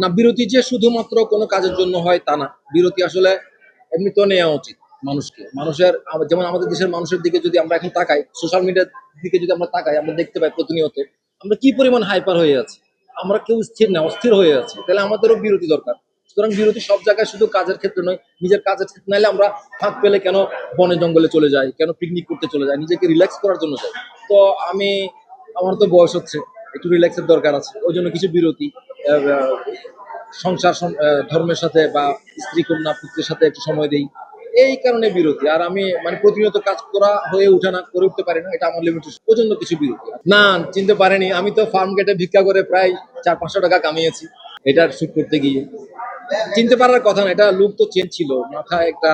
না, বিরতি যে শুধুমাত্র কোনো কাজের জন্য হয় তা না। বিরতি আসলে এমনিতেও নেওয়া উচিত মানুষকে। মানুষের, যেমন আমাদের দেশের মানুষের দিকে যদি আমরা এখন তাকাই সোশ্যাল মিডিয়ার দিকে যদি আমরা তাকাই, আমরা দেখতে পাই প্রতিনিয়ত, আমরা কি পরিমাণ হাইপার হয়ে আছি? আমরা কেউ স্থির না, অস্থির হয়ে আছি। তাহলে আমাদেরও বিরতি দরকার। সুতরাং বিরতি সব জায়গায় শুধু কাজের ক্ষেত্রে নয়, নিজের কাজের ক্ষেত্রে নাইলে আমরা ফাঁক পেলে কেন বনে জঙ্গলে চলে যাই, কেন পিকনিক করতে চলে যাই, নিজেকে রিল্যাক্স করার জন্য যাই। তো আমি, আমার তো বয়স হচ্ছে, একটু রিল্যাক্সের দরকার আছে, ওই জন্য কিছু বিরতি। সংসার ধর্মের সাথে বা স্ত্রী কন্যা পুত্রের সাথে একটু সময় দেই, এই কারণে বিরতি। আর আমি মানে প্রতিনিয়ত কাজ করা হয়ে উঠে না, করে উঠতে পারি না, এটা আমার লিমিটেশন প্রচণ্ড কিছু বিরতি। না, চিনতে পারেনি। আমি তো ফার্ম গেটে ভিক্ষা করে প্রায় চার পাঁচশো টাকা কামিয়েছি। এটার শুট করতে গিয়ে। চিনতে পারার কথা না, এটা লুক তো চেঞ্জ ছিল। মাথায় একটা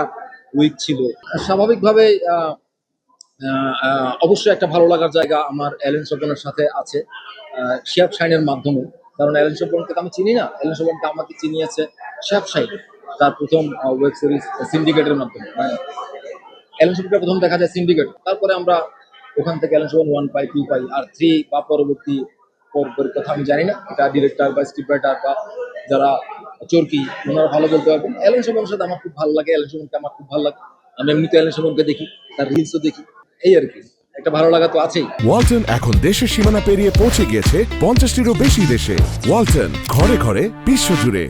উইক ছিল। স্বাভাবিকভাবে অবশ্যই একটা ভালো লাগার জায়গা আমার অ্যালেন সোপনের সাথে আছে শিয়াব শাইনের মাধ্যমে। কারণ অ্যালেন সোপনকে তো আমি চিনি না। অ্যালেন সোপনকে আমাকে চিনিয়েছে শিয়াব শাইন তার প্রথম ওয়েব সিরিজ সিন্ডিকেটের মাধ্যমে। মানে অ্যালেন সোপনকে প্রথম দেখা যায় সিন্ডিকেট তারপরে আমরা ওখান থেকে অ্যালেন সোপন ওয়ান পাই টু পাই, আর থ্রি বা পরবর্তী পর্বের কথা আমি জানি না। এটা ডিরেক্টর বা স্ক্রিপ্ট রাইটার বা যারা চরকি, ওনারা ভালো বলতে পারবেন। অ্যালেন সোপনের সাথে আমার খুব ভালো লাগে অ্যালেন সোপনকে আমার খুব ভালো লাগে। আমি এমনিতে অ্যালেন সোপনকে দেখি, তার রিলসও দেখি, এই আর কি। একটা ভালো লাগা তো আছেই। ওয়ালটন এখন দেশের সীমানা পেরিয়ে পৌঁছে গিয়েছে পঞ্চাশটিরও বেশি দেশে। ওয়ালটন, ঘরে ঘরে, বিশ্বজুড়ে।